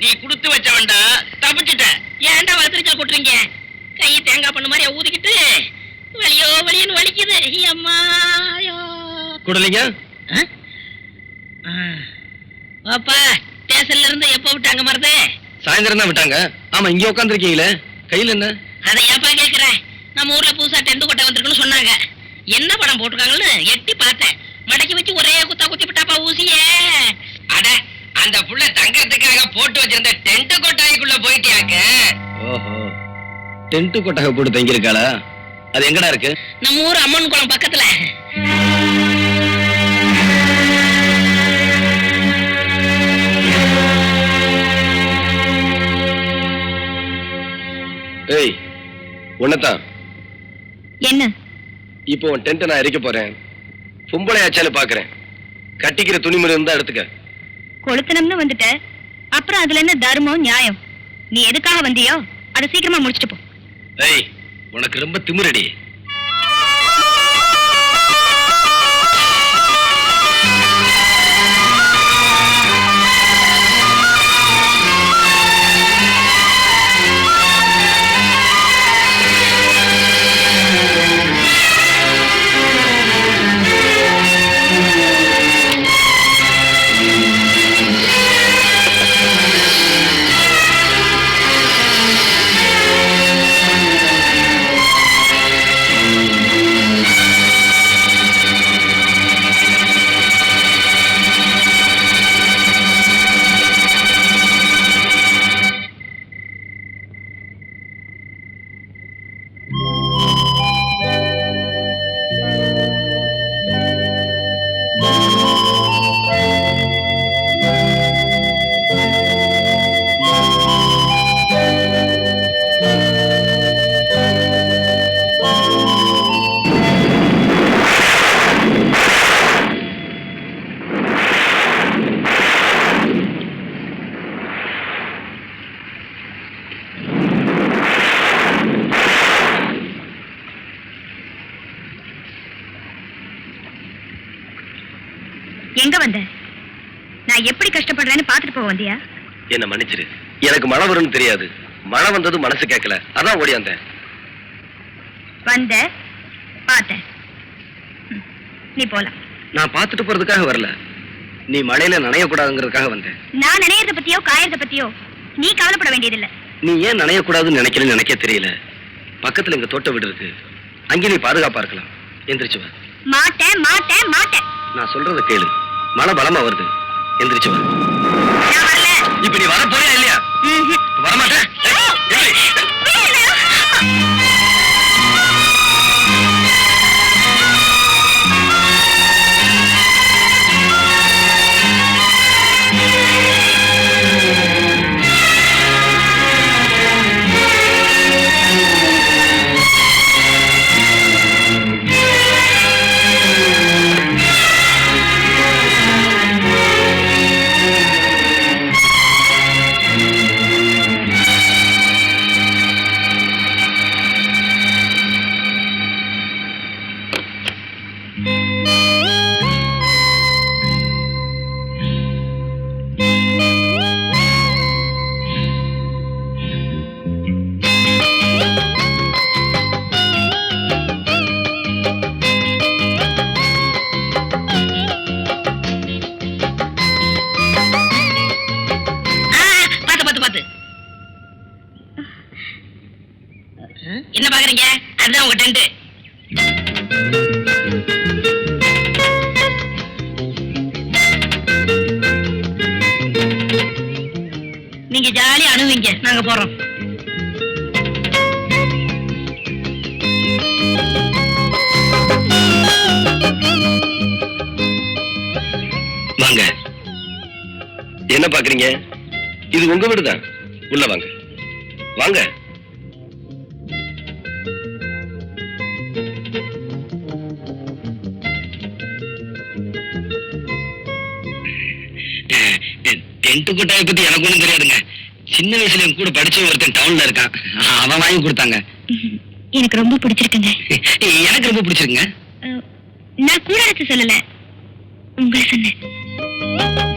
நீ கொடுத்து வச்சவன்டா தப்பிச்சிட்ட. ஏன்டா வத்திரிச்சல் கொட்டுறீங்க கை தேங்காய் பண்ண மாதிரி ஊதிக்கிட்டு? வலியோ வலியோன்னு வலிக்குது. அம்மா ஐயோ. கூடலிங்க. பாப்பா ஸ்டேஷன்ல இருந்து எப்போ விட்டாங்க மருது சாயந்தரம் தான் விட்டாங்க. ஆமா இங்க உட்காந்துருக்கீங்களே கையில என்ன? அதை ஏப்பா கேக்குறேன் நம்ம ஊர்ல புதுசா டென்ட் கொட்டை வந்திருக்குன்னு சொன்னாங்க. என்ன படம் போட்டிருக்காங்கன்னு எட்டி பார்த்தேன். மடக்கி வச்சு ஒரே குத்தா குத்தி விட்டாப்பா ஊசியே. அட அந்த புள்ள டென்ட் கொட்டாய்க்குள்ள போயிட்டியாக்க? ஓஹோ. டென்ட் கொட்டகை போட்டு தங்கியிருக்காளா? அது எங்கடா இருக்கு? நம்ம ஊர் அம்மன் குளம் பக்கத்துல. ஏய் உன்னதான் என்ன? இப்போ உன் டென்ட்டை நான் எரிக்க போறேன். பொம்பளையாச்சான்னு பாக்குறேன். கட்டிக்கிற துணிமணி இருந்தா எடுத்துக்க. கொளுத்தனம்னு வந்துட்ட. அப்புறம் அதுல என்ன தர்மம் நியாயம்? நீ எதுக்காக வந்தியோ அதை சீக்கிரமா முடிச்சுட்டு போ. ஏய் உனக்கு ரொம்ப திமிரடி. எங்க வந்த? நான் எப்படி கஷ்டப்படுறேன்னு பாத்துட்டு போக வந்தியா? என்ன மன்னிச்சிரு. எனக்கு மழை வரும்னு தெரியாது. மழை வந்தது மனசு கேட்கல அதான் ஓடியாந்தேன் வந்த? பார்த்தேன். ம், நீ போலாம். நான் பார்த்துட்டு போறதுக்காக வரல. நீ மழையில நனையக்கூடாதுங்கிறதுக்காக வந்தேன். நான் நினையறத பத்தியோ காயறத பத்தியோ நீ கவலைப்பட வேண்டியதில்லை. நீ ஏன் நனையக்கூடாதுன்னு நினைக்கிறேன்னு எனக்கே தெரியல. பக்கத்துல எங்க தோட்ட வீடு இருக்கு. அங்கே நீ பாதுகாப்பா இருக்கலாம். எந்திரிச்சு வா. மாட்டேன் மாட்டேன் மாட்டேன். நான் சொல்றத கேளு. மழை பலமா வருது. எந்திரிச்சு வா. இப்ப நீ வர போறியா இல்லையா. வரமாட்டேன். என்ன பாக்குறீங்க? அதுதான் உங்க டென்ட் நீங்க ஜாலியா அணுவீங்க நாங்க போறோம். வாங்க. என்ன பாக்குறீங்க? இது உங்க வீடுதான். உள்ள வாங்க. வாங்க. டென்ட் கொட்டாயை பத்தி எனக்கு ஒண்ணும் தெரியாதுங்க. சின்ன வயசுல என் கூட படிச்ச ஒருத்தன் டவுன்ல இருக்கான். அவன் வாங்கி கொடுத்தாங்க. எனக்கு ரொம்ப பிடிச்சிருக்குங்க. எனக்கு ரொம்ப பிடிச்சிருக்குங்க. நான் கூட சொல்லல. உங்களை சொன்னேன்.